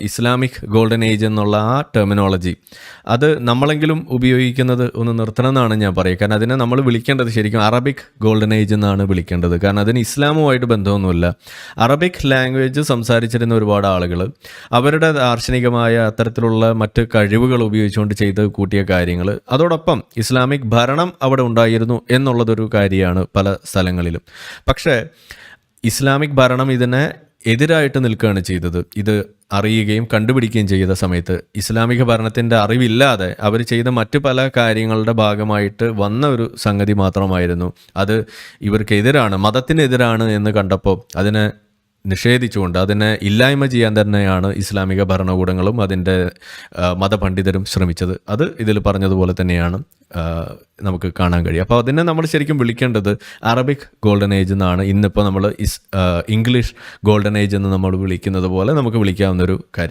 Islamic golden age എന്നുള്ള ആ terminology അത് നമ്മളെങ്കിലും ഉപയോഗിക്കുന്നത് ഒന്ന് നിർത്തണം എന്നാണ് ഞാൻ പറയുക. കാരണം അതിനെ നമ്മൾ വിളിക്കേണ്ടത് ശരിക്കും അറബിക് ഗോൾഡൻ ഏജ് എന്നാണ് വിളിക്കേണ്ടത്. കാരണം അതിന് ഇസ്ലാമുമായിട്ട് ബന്ധമൊന്നുമില്ല. അറബിക് ലാംഗ്വേജ് സംസാരിച്ചിരുന്ന ഒരുപാട് ആളുകൾ അവരുടെ ദാർശനികമായ അത്തരത്തിലുള്ള മറ്റ് കഴിവുകൾ ഉപയോഗിച്ചുകൊണ്ട് ചെയ്ത് കൂട്ടിയ കാര്യങ്ങൾ അതോടൊപ്പം ഇസ്ലാമിക് ഭരണം അവിടെ ഉണ്ടായിരുന്നു എന്നുള്ളതൊരു കാര്യമാണ് പല സ്ഥലങ്ങളിലും. പക്ഷേ ഇസ്ലാമിക് ഭരണം ഇതിനെ എതിരായിട്ട് നിൽക്കുകയാണ് ചെയ്തത്. ഇത് അറിയുകയും കണ്ടുപിടിക്കുകയും ചെയ്ത സമയത്ത് ഇസ്ലാമിക ഭരണത്തിന്റെ അറിവില്ലാതെ അവർ ചെയ്ത മറ്റു പല കാര്യങ്ങളുടെ ഭാഗമായിട്ട് വന്ന ഒരു സംഗതി മാത്രമായിരുന്നു. അത് ഇവർക്കെതിരാണ് മതത്തിനെതിരാണ് എന്ന് കണ്ടപ്പോൾ അതിനെ നിഷേധിച്ചുകൊണ്ട് അതിനെ ഇല്ലായ്മ ചെയ്യാൻ തന്നെയാണ് ഇസ്ലാമിക ഭരണകൂടങ്ങളും അതിന്റെ മതപണ്ഡിതരും ശ്രമിച്ചത്. അത് ഇതിൽ പറഞ്ഞതുപോലെ തന്നെയാണ് നമുക്ക് കാണാൻ കഴിയും അപ്പോൾ അതിനെ നമ്മൾ ശരിക്കും വിളിക്കേണ്ടത് അറബിക് ഗോൾഡൻ ഏജ് എന്നാണ്. ഇന്നിപ്പോൾ നമ്മൾ ഇസ് ഇംഗ്ലീഷ് ഗോൾഡൻ ഏജ് എന്ന് നമ്മൾ വിളിക്കുന്നത് പോലെ നമുക്ക് വിളിക്കാവുന്നൊരു കാര്യം.